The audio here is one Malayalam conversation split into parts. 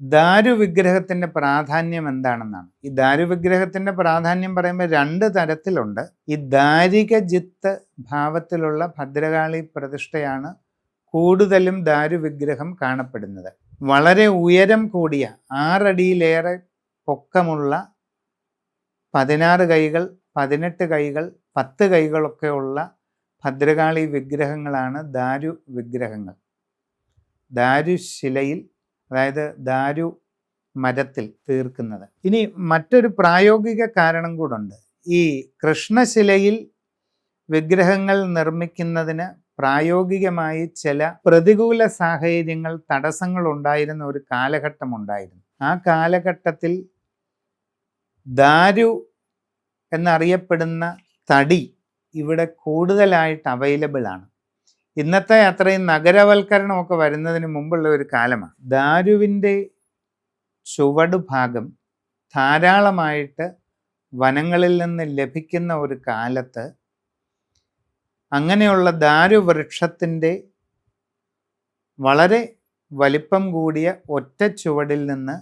ദാരു വിഗ്രഹത്തിന്റെ പ്രാധാന്യം എന്താണെന്നാണ്. ഈ ദാരു വിഗ്രഹത്തിന്റെ പ്രാധാന്യം പറയുമ്പോൾ രണ്ട് തരത്തിലുണ്ട്. ഈ ദാരിക ജിത്ത് ഭാവത്തിലുള്ള ഭദ്രകാളി പ്രതിഷ്ഠയാണ് കൂടുതലും ദാരുവിഗ്രഹം കാണപ്പെടുന്നത്. വളരെ ഉയരം കൂടിയ ആറടിയിലേറെ പൊക്കമുള്ള പതിനാറ് കൈകൾ പതിനെട്ട് കൈകൾ പത്ത് കൈകളൊക്കെ ഉള്ള ഭദ്രകാളി വിഗ്രഹങ്ങളാണ് ദാരു വിഗ്രഹങ്ങൾ ദാരുശിലയിൽ അതായത് ദാരു മരത്തിൽ തീർക്കുന്നത്. ഇനി മറ്റൊരു പ്രായോഗിക കാരണം കൂടുണ്ട്. ഈ കൃഷ്ണശിലയിൽ വിഗ്രഹങ്ങൾ നിർമ്മിക്കുന്നതിന് പ്രായോഗികമായി ചില പ്രതികൂല സാഹചര്യങ്ങൾ തടസ്സങ്ങൾ ഉണ്ടായിരുന്ന ഒരു കാലഘട്ടം ഉണ്ടായിരുന്നു. ആ കാലഘട്ടത്തിൽ ദാരു എന്നറിയപ്പെടുന്ന തടി ഇവിടെ കൂടുതലായിട്ട് അവൈലബിൾ ആണ് ഇന്നത്തെ അത്രയും നഗരവൽക്കരണമൊക്കെ വരുന്നതിന് മുമ്പുള്ള ഒരു കാലമാണ്. ദാരുവിന്റെ ചുവട് ഭാഗം ധാരാളമായിട്ട് വനങ്ങളിൽ നിന്ന് ലഭിക്കുന്ന ഒരു കാലത്ത് അങ്ങനെയുള്ള ദാരുവൃക്ഷത്തിന്റെ വളരെ വലിപ്പം കൂടിയ ഒറ്റ ചുവടിൽ നിന്ന്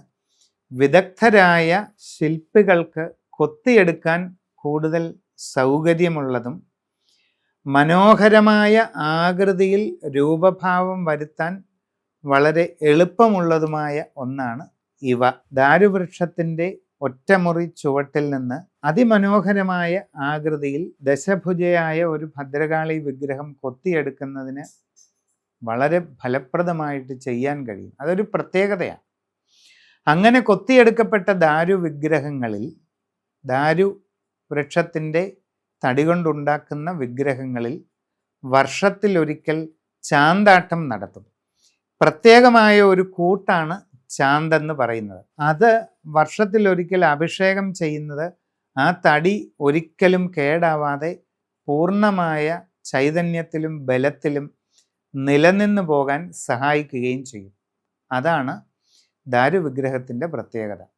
വിദഗ്ധരായ ശില്പികൾക്ക് കൊത്തിയെടുക്കാൻ കൂടുതൽ സൗകര്യമുള്ളതും മനോഹരമായ ആകൃതിയിൽ രൂപഭാവം വരുത്താൻ വളരെ എളുപ്പമുള്ളതുമായ ഒന്നാണ് ഇവ. ദാരുവൃക്ഷത്തിന്റെ ഒറ്റമുറി ചുവട്ടിൽ നിന്ന് അതിമനോഹരമായ ആകൃതിയിൽ ദശഭുജയായ ഒരു ഭദ്രകാളി വിഗ്രഹം കൊത്തിയെടുക്കുന്നതിന് വളരെ ഫലപ്രദമായിട്ട് ചെയ്യാൻ കഴിയും. അതൊരു പ്രത്യേകതയാണ്. അങ്ങനെ കൊത്തിയെടുക്കപ്പെട്ട ദാരു വിഗ്രഹങ്ങളിൽ ദാരു വൃക്ഷത്തിന്റെ തടി കൊണ്ടുണ്ടാക്കുന്ന വിഗ്രഹങ്ങളിൽ വർഷത്തിലൊരിക്കൽ ചാന്താട്ടം നടത്തും. പ്രത്യേകമായ ഒരു കൂട്ടാണ് ചാന്തെന്ന് പറയുന്നത്. അത് വർഷത്തിലൊരിക്കൽ അഭിഷേകം ചെയ്യുന്നത് ആ തടി ഒരിക്കലും കേടാവാതെ പൂർണമായ ചൈതന്യത്തിലും ബലത്തിലും നിലനിന്നു പോകാൻ സഹായിക്കുകയും ചെയ്യും. അതാണ് ദാരുവിഗ്രഹത്തിന്റെ പ്രത്യേകത.